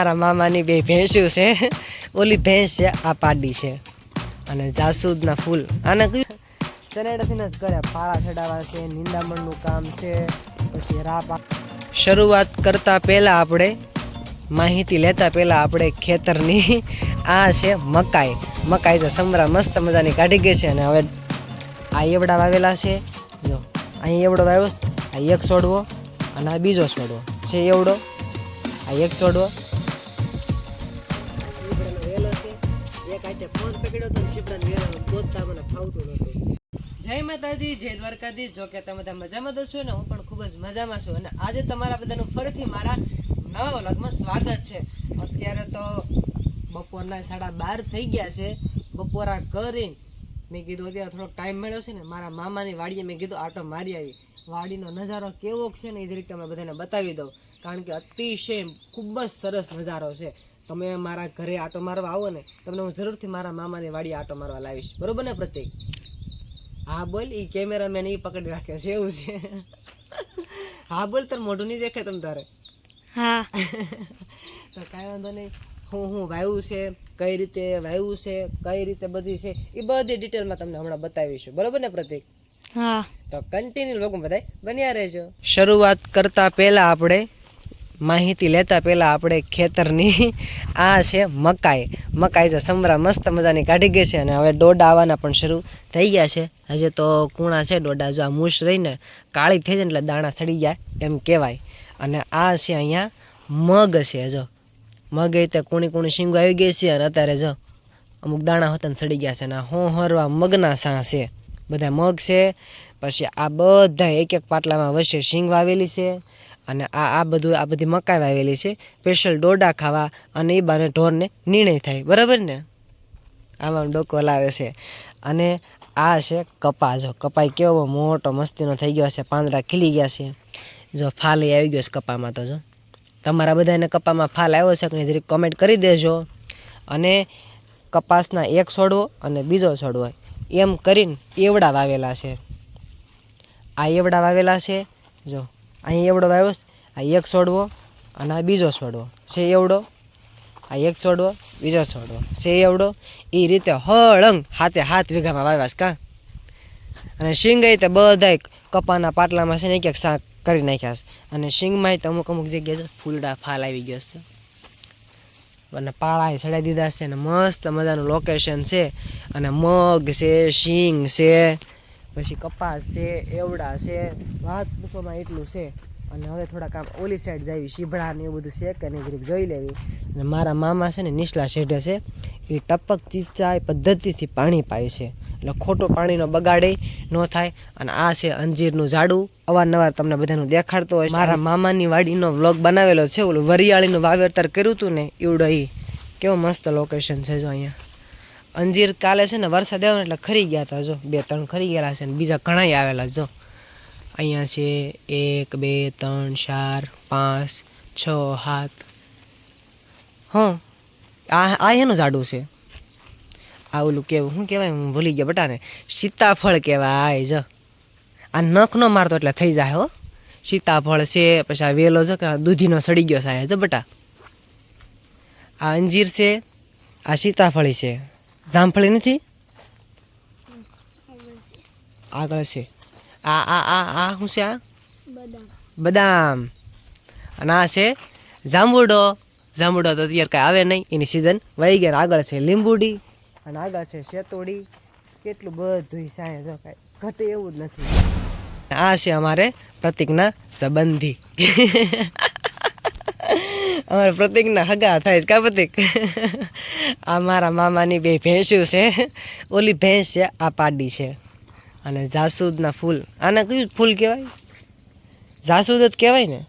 મારા મામાની બે ભેંસો છે. ઓલી ભેંસ છે, આ પાડી છે. અને જાસૂદના ફૂલ. આને કયું સનેડાથી જ કરે પાળા ચડાવવા છે, નિંદામણનું કામ છે, પછી રાપ શરૂઆત કરતા પહેલાં આપણે, માહિતી લેતા પહેલાં આપણે ખેતરની, આ છે મકાઈ. મકાઈ છે સમરા મસ્ત મજાની કાઢી ગઈ છે અને હવે આ એવડા વાવેલા છે. જો, અહીં એવડો વાવ્યો આ એક છોડવો અને આ બીજો છોડવો. છે એવડો? આ એક છોડવો. જય માતાજી, જય દ્વારકાધી જો કે તમે બધા મજામાં તો છો ને, હું પણ ખૂબ જ મજામાં છું. અને આજે તમારા બધાનું ફરીથી મારા નવા વ્લોગમાં સ્વાગત છે. અત્યારે તો બપોરના સાડા બાર થઈ ગયા છે. બપોરા કરીને મેં કીધું, અત્યારે થોડોક ટાઈમ મળ્યો છે ને, મારા મામાની વાડીએ મેં કીધું, આટો મારી આવી. વાડીનો નજારો કેવો છે ને, એ જ રીતે તમે બધાને બતાવી દઉં. કારણ કે અતિશય ખૂબ જ સરસ નજારો છે. તમે મારા ઘરે આટો મારવા આવો ને તમને હું જરૂરથી મારા મામાની વાડી આટો મારવા લાવીશ. બરોબર ને પ્રતિક? હા બોલ એ કેમેરામેન એ પકડી રાખે છે એવું છે. હા બોલ તાર મોઢું નહીં દેખાય તમ તારે? હા. તો કાંઈ વાંધો નહીં. હું હું વાવ્યું છે કઈ રીતે વાવ્યું છે કઈ રીતે બધી છે એ બધી ડિટેલમાં તમને હમણાં બતાવીશું. બરોબર ને પ્રતિક? હા. તો કન્ટિન્યુ લોકો બધા બન્યા રહેજો. શરૂઆત કરતા પહેલા આપણે માહિતી લેતા પહેલાં આપણે ખેતરની આ છે મકાઈ. મકાઈ છે સમરા મસ્ત મજાની કાઢી ગઈ છે અને હવે ડોડા આવવાના પણ શરૂ થઈ ગયા છે. હજી તો કૂણા છે, ડોડા જો આ મૂછ રહીને કાળી થઈ જાય એટલે દાણા સડી જાય એમ કહેવાય. અને આ છે અહીંયા મગ છે, જો. મગ એ રીતે કૂણી કૂણી શીંગો આવી ગઈ છે અને અત્યારે જો અમુક દાણા હતા સડી ગયા છે અને હું હરવા મગના સા છે. બધા મગ છે, પછી આ બધા એક એક પાટલામાં વચ્ચે શીંગ વાવેલી છે. અને આ આ બધું આ બધી મકાઈ વાવેલી છે. સ્પેશિયલ ડોડા ખાવા અને એ બાને ઢોરને નિર્ણય થાય. બરાબર ને? આમાં ડોકો લાવે છે. અને આ છે કપા જો કપાઈ કેવો મોટો મસ્તીનો થઈ ગયો છે પાંદડા ખીલી ગયા છે. જો ફાલ આવી ગયો છે કપામાં તો જો. તમારા બધાને કપામાં ફાલ આવ્યો છે કે જરીક કમેન્ટ કરી દેજો. અને કપાસના એક છોડવો અને બીજો છોડવો. એમ કરીને એવડા વાવેલા છે. આ એવડા વાવેલા છે. જો અહીં એવડો વાવ્યો આ એક છોડવો અને આ બીજો છોડવો છે એવડો? આ એક છોડવો બીજો છોડવો છે એવડો? એ રીતે હળંગ હાથે હાથ વીઘામાં વાવ્યા કાં? અને શીંગ તે બધાય કપાના પાટલામાં છે ને એક શાક કરી નાખ્યા છે. અને શીંગમાં તો અમુક અમુક જગ્યાએ છે ફૂલડા ફાલ આવી ગયો છે. અને પાળાએ ચડાવી દીધા છે અને મસ્ત મજાનું લોકેશન છે. અને મગ છે, શીંગ છે પછી કપાસ છે, એવડા છે વાત પૂછવામાં એટલું છે. અને હવે થોડાક આમ ઓલી સાઈડ જાવી શીભડા ને એવું બધું છે કે નહીં, જરીક જોઈ લેવી. અને મારા મામા છે ને નીચલા શેઢે છે, એ ટપક ચીચાય પદ્ધતિથી પાણી પાય છે. એટલે ખોટો પાણીનો બગાડે ન થાય. અને આ છે અંજીરનું ઝાડું અવારનવાર તમને બધાનું દેખાડતો હોય મારા મામાની વાડીનો વ્લોગ બનાવેલો છે, ઓલું વરિયાળીનું વાવેતર કર્યું હતું ને એવડો એ કેવો મસ્ત લોકેશન છે જો અહીંયા. અંજીર કાલે છે ને વરસાદ આવ્યો એટલે ખરી ગયા હતા જો. બે ત્રણ ખરી ગયેલા છે ને બીજા ઘણાય આવેલા, જો. અહીંયા છે એક, બે, ત્રણ, ચાર, પાંચ, છ, સાત. હં. આ આ એનું ઝાડું છે. આ ઓલું કેવું, શું કહેવાય, હું ભૂલી ગયા બટાને. સીતાફળ કહેવાય, જો. આ નખ ન મારતો એટલે થઈ જાય, હો. સીતાફળ છે, પછી આ વેલો છે કે દૂધીનો સડી ગયો સાહેબ જો બટા. આ અંજીર છે, આ સીતાફળી છે. જામફળી નથી? આગળ છે. આ આ આ આ શું છે આ? બદામ. અને આ છે જાંબુડો. જાંબુડો તો અત્યારે કાંઈ આવે નહીં, એની સિઝન વહી ગયા આગળ છે લીંબુડી અને આગળ છે શેતોડી. કેટલું બધું સાય જો કાંઈ ઘટે એવું જ નથી. આ છે અમારે પ્રતિકના સંબંધી. અમારે પ્રતિકના હગા થાય છે. કા પ્રતિક? આ મારા મામાની બે ભેંસો છે. ઓલી ભેંસ છે આ પાડી છે. અને જાસૂદના ફૂલ. આને કયું ફૂલ કહેવાય? જાસૂદ જ કહેવાય ને?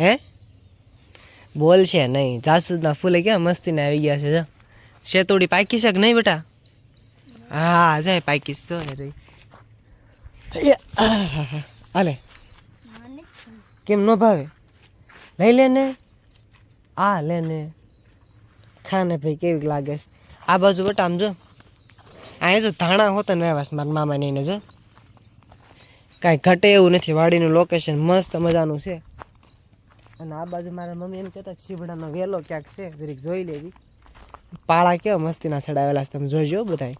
હે? બોલ છે નહીં. જાસૂદના ફૂલે ક્યાં મસ્તીને આવી ગયા છે જો. શેતોડી પાકી છે કે નહીં બેટા? હા જાય પાકી છો. હાલે કેમ ન ભાવે? લઈ લે ને આ લે ને ખાને ભાઈ કેવી લાગે આ બાજુ બટ આમ જો. અહીંયા જો ધાણા હોતા ને વાસ મારા મામા ને જો. કાંઈ ઘટે એવું નથી, વાડીનું લોકેશન મસ્ત મજાનું છે. અને આ બાજુ મારા મમ્મી એમ કહેતા શીભડાનો વેલો ક્યાંક છે, જરીક જોઈ લેવી. પાળા કેવા મસ્તીના ચડાવેલા છે, તમે જોઈજો બધાય.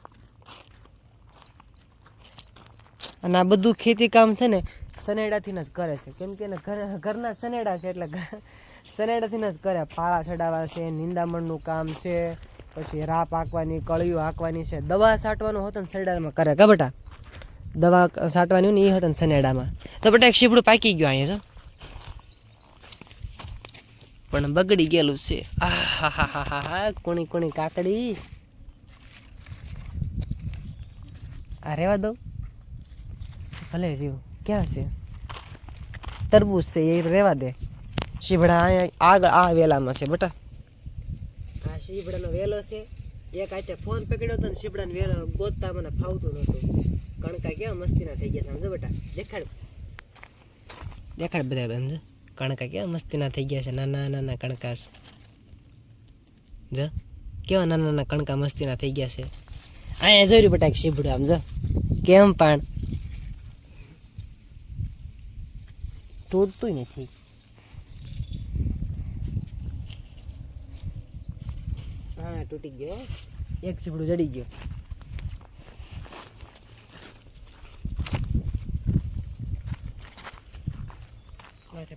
અને આ બધું ખેતી કામ છે ને સનેડાથી જ કરે છે. કેમ કે એને ઘર ઘરના સનેડા છે એટલે સનેડાથી જ કરે. પાળા ચડાવવા છે નિંદામણનું કામ છે પછી રા પાકવાની કળીઓ હાંકવાની છે. દવા છાંટવાનું હોત ને સનેડામાં કરે. કા દવા છાંટવાની ને એ હતું ને સનેડામાં. તો બટા એક શીપડું પાકી ગયું અહીંયા પણ બગડી ગયેલું છે. આહાહાહાહા, કોણી કોણી કાકડી. આ રેવા દઉં. ભલે રહ્યું. ક્યાં છે? તરબૂચ છે એ રહેવા દે. શીભડા અહીંયા આગળ આ વેલામાં છે બટા. આ શીભડાનો વેલો છે. એક આતે ફોન પકડ્યો હતો ને શીભડાનો વેલો ગોતતા મને ફાવતું નહોતું. કણકા કેવા મસ્તીના થઈ ગયા સમજો બેટા. દેખાડ. દેખાડ બધા સમજો કણકા કેવા મસ્તીના થઈ ગયા છે નાના નાના કણકા છે. જો. કેવા નાના નાના કણકા મસ્તીના થઈ ગયા છે. અહીંયા જોયું બેટા એક શીભડું આમ જો. કેમ પણ? તોડતું નથી હા તૂટી ગયો. એક શીભડું જડી ગયો.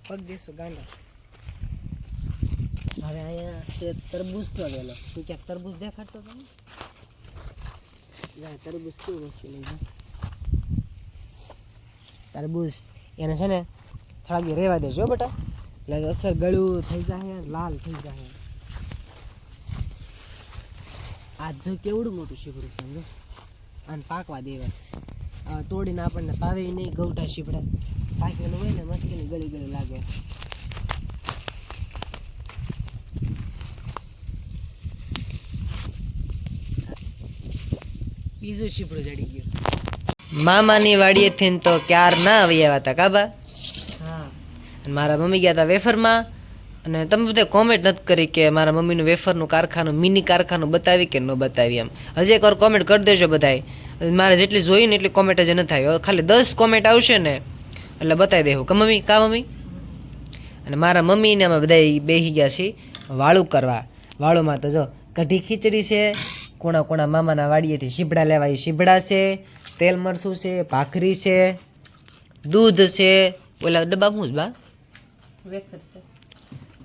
પગ દેશું ગાંડા. હવે અહીંયા તે તરબૂજ તો ગયેલો તું ક્યાંક તરબૂજ દેખાડતો તમે ના? તરબૂજ કેવું વસ્તુ નહીં તરબૂજ એને છે ને થોડાક રહેવા દેજો બેટા. એટલે અસર ગળ્યું થઈ જાય લાલ થઈ જાય આ જો કેવડું મોટું શીપડું સમજો? અને પાકવા દેવા તોડીને આપણને પાવે નહીં, ગૌટા શીપડા પાકેલું હોય ને, મસ્તીની ગળી ગળી લાગે. બીજું શીપડું જડી ગયું. મામાની વાડીએથી તો ક્યાર ના આવી આવ્યા હતા કાબા અને મારા મમ્મી ગયા હતા વેફરમાં. અને તમે બધા કોમેન્ટ નથી કરી કે મારા મમ્મીનું વેફરનું કારખાનું, મિની કારખાનું બતાવી કે ન બતાવી એમ. હજી એકવાર કોમેન્ટ કરી દેજો બધાય. મારે જેટલી જોઈએ ને એટલી કોમેન્ટ જ નથી આવી. ખાલી દસ કોમેન્ટ આવશે ને, એટલે બતાવી દેવું કે મમ્મી? કા મમ્મી? અને મારા મમ્મીને અમે બધા બેસી ગયા છીએ વાળું કરવા. વાળુમાં તો જો કઢી ખીચડી છે, કોણા કોણા મામાના વાડીએથી શીભડા લેવા એ શીભડા છે, તેલ મરસું છે, ભાખરી છે, દૂધ છે. ઓલા ડબ્બા શું જ બા. વેફર છે.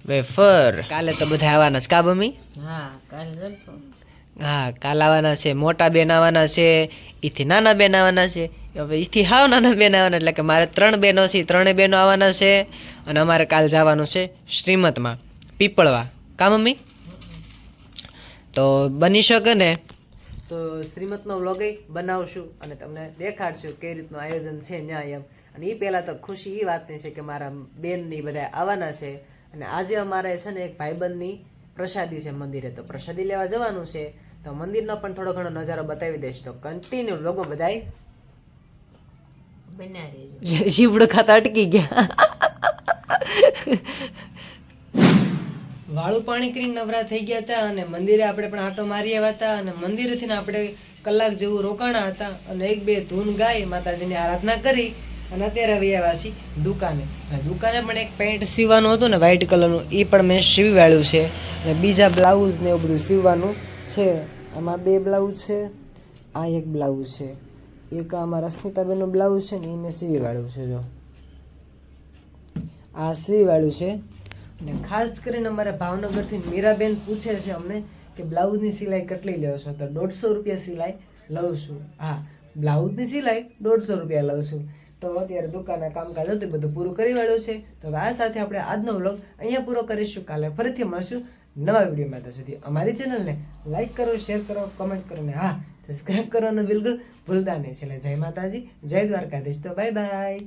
વેફર. કાલે તો બધા આવવાના છે. કા મમ્મી? હા કાલે જલસો. હા કાલ આવવાના છે. મોટા બેન આવવાના છે. એથી નાના બેન આવવાના છે. હવે એથી હાવ નાના બેન આવવાના એટલે કે મારે ત્રણ બેનો છે. ત્રણે બહેનો બેનો આવવાના છે. અને અમારે કાલ જવાનું છે શ્રીમતમાં. પીપળવા. કા મમ્મી? તો બની શકે ને? તો શ્રીમતનો વ્લોગ બનાવશું અને તમને દેખાડશું કઈ રીતનું આયોજન છે ત્યાં એમ. અને એ પહેલાં તો ખુશી એ વાતની છે કે મારા બેનની બધા આવવાના છે. અને આજે અમારે છે ને એક ભાઈબંધની પ્રસાદી છે મંદિરે. તો પ્રસાદી લેવા જવાનું છે. તો મંદિરનો પણ થોડો ઘણો નજારો બતાવી દઈશ. તો કન્ટિન્યુ લોકો બધાય. શીવડું ખાતા અટકી ગયા. વાળું પાણી કરીને નવરા થઈ ગયા હતા અને મંદિરે આપણે પણ આટો મારી આવ્યા હતા અને મંદિરેથી આપણે કલાક જેવું રોકાણા હતા અને એક બે ધૂન ગાઈ માતાજીની આરાધના કરી અને અત્યારે આવી આવ્યા છીએ દુકાને. દુકાને પણ એક પેન્ટ સીવવાનું હતું ને વ્હાઈટ કલરનું એ પણ મેં સીવી છે. અને બીજા બ્લાઉઝ ને એવું બધું સીવવાનું છે. આમાં બે બ્લાઉઝ છે, આ એક બ્લાઉઝ છે. એક આમાં રશ્મિતાબેનનું બ્લાઉઝ છે ને એ મેં સીવી વાળ્યું છે, જો. આ સીવી વાળ્યું છે. અને ખાસ કરીને અમારા ભાવનગરથી મીરાબેન પૂછે છે અમને કે બ્લાઉઝની સિલાઈ કેટલી લ્યો છો? તો દોઢસો રૂપિયા સિલાઈ લઉં છું. હા, બ્લાઉઝની સિલાઈ દોઢસો રૂપિયા લઉં છું. તો અત્યારે દુકાનના કામકાજ હતું, બધું પૂરું કરી વાળ્યું છે. તો આ સાથે આપણે આજનો વ્લોગ અહીંયા પૂરો કરીશું. કાલે ફરીથી મળશું નવા વિડીયોમાં. ત્યાં સુધી અમારી ચેનલને લાઇક કરો, શેર કરો કમેન્ટ કરો ને હા સબસ્ક્રાઈબ કરવાનું બિલકુલ ભૂલતા નહીં. છે જય માતાજી, જય દ્વારકાધીશ. તો બાય બાય